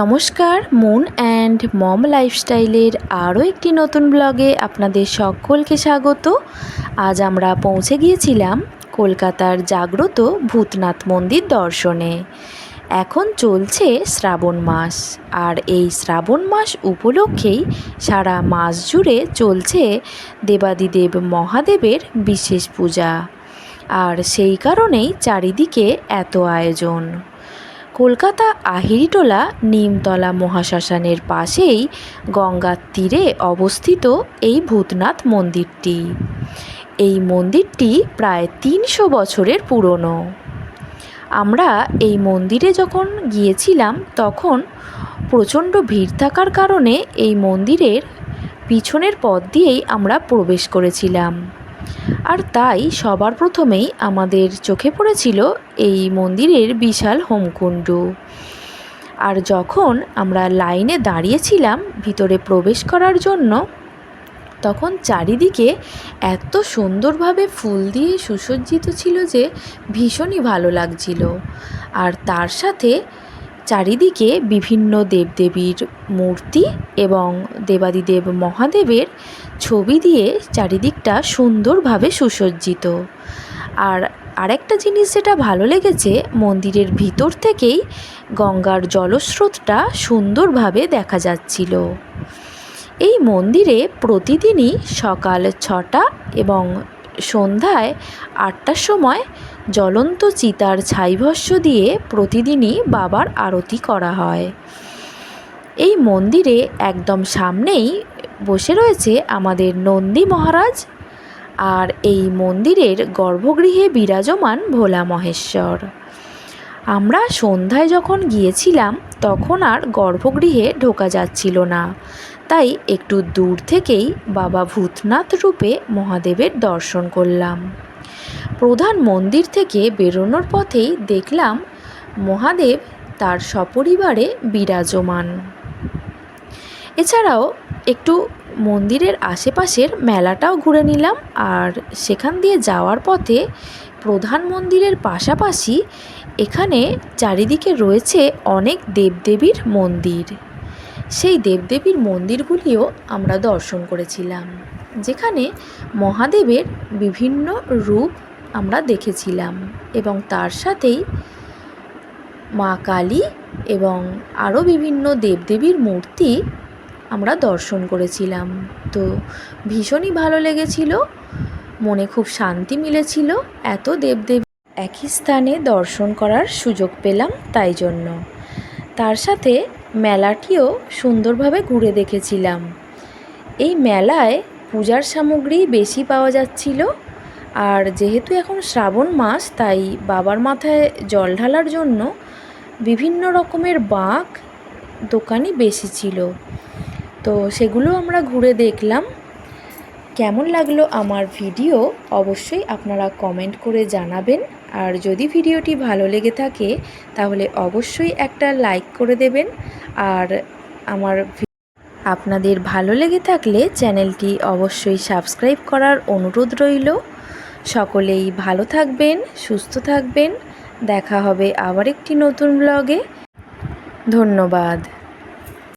নমস্কার moon and mom লাইফস্টাইলের আরও একটি নতুন ব্লগে আপনাদের সকলকে স্বাগত। আজ আমরা পৌঁছে গিয়েছিলাম কলকাতার জাগ্রত ভূতনাথ মন্দির দর্শনে। এখন চলছে শ্রাবণ মাস, আর এই শ্রাবণ মাস উপলক্ষেই সারা মাস জুড়ে চলছে দেবাদিদেব মহাদেবের বিশেষ পূজা। আর সেই কারণেই চারিদিকে এত আয়োজন। কলকাতা আহিরিটোলা নিমতলা মহাশ্মশানের পাশেই গঙ্গার তীরে অবস্থিত এই ভূতনাথ মন্দিরটি। এই মন্দিরটি প্রায় তিনশো বছরের পুরনো। আমরা এই মন্দিরে যখন গিয়েছিলাম, তখন প্রচণ্ড ভিড় থাকার কারণে এই মন্দিরের পিছনের পথ দিয়েই আমরা প্রবেশ করেছিলাম। আর তাই সবার প্রথমেই আমাদের চোখে পড়েছিল এই মন্দিরের বিশাল হোমকুণ্ড। আর যখন আমরা লাইনে দাঁড়িয়েছিলাম ভিতরে প্রবেশ করার জন্য, তখন চারিদিকে এত সুন্দরভাবে ফুল দিয়ে সুসজ্জিত ছিল যে ভীষণই ভালো লাগছিল। আর তার সাথে চারিদিকে বিভিন্ন দেবদেবীর মূর্তি এবং দেবাদিদেব মহাদেবের ছবি দিয়ে চারিদিকটা সুন্দরভাবে সুসজ্জিত। আর আরেকটা জিনিস যেটা ভালো লেগেছে, মন্দিরের ভিতর থেকেই গঙ্গার জলস্রোতটা সুন্দরভাবে দেখা যাচ্ছিল। এই মন্দিরে প্রতিদিনই সকাল ছটা এবং সন্ধ্যায় আটটার সময় জ্বলন্ত চিতার ছাইভস্য দিয়ে প্রতিদিনই বাবার আরতি করা হয়। এই মন্দিরে একদম সামনেই বসে রয়েছে আমাদের নন্দী মহারাজ আর এই মন্দিরের গর্ভগৃহে বিরাজমান ভোলা মহেশ্বর। আমরা সন্ধ্যায় যখন গিয়েছিলাম, তখন আর গর্ভগৃহে ঢোকা যাচ্ছিল না। তাই একটু দূর থেকেই বাবা ভূতনাথ রূপে মহাদেবের দর্শন করলাম। প্রধান মন্দির থেকে বেরোনোর পথেই দেখলাম মহাদেব তার সপরিবারে বিরাজমান। এছাড়াও একটু মন্দিরের আশেপাশের মেলাটাও ঘুরে নিলাম আর সেখান দিয়ে যাওয়ার পথে প্রধান মন্দিরের পাশাপাশি এখানে চারিদিকে রয়েছে অনেক দেবদেবীর মন্দির। সেই দেবদেবীর মন্দিরগুলিও আমরা দর্শন করেছিলাম, যেখানে মহাদেবের বিভিন্ন রূপ আমরা দেখেছিলাম এবং তার সাথেই মা কালী এবং আরও বিভিন্ন দেবদেবীর মূর্তি আমরা দর্শন করেছিলাম। তো ভীষণই ভালো লেগেছিল, মনে খুব শান্তি মিলেছিল, এত দেবদেবী একই স্থানে দর্শন করার সুযোগ পেলাম তাই জন্য। তার সাথে মেলাটিও সুন্দরভাবে ঘুরে দেখেছিলাম। এই মেলায় পূজার সামগ্রী বেশি পাওয়া যাচ্ছিল, আর যেহেতু এখন শ্রাবণ মাস, তাই বাবার মাথায় জল ঢালার জন্য বিভিন্ন রকমের বাঁক দোকানই বেশি ছিল। তো সেগুলো আমরা ঘুরে দেখলাম। কেমন লাগল আমার ভিডিও, অবশ্যই আপনারা কমেন্ট করে জানাবেন। আর যদি ভিডিওটি ভালো লেগে থাকে, তাহলে অবশ্যই একটা লাইক করে দেবেন। আর আমার আপনাদের ভালো লেগে থাকলে চ্যানেলটি অবশ্যই সাবস্ক্রাইব করার অনুরোধ রইল। সকলেই ভালো থাকবেন, সুস্থ থাকবেন। দেখা হবে আবার একটি নতুন ব্লগে ধন্যবাদ।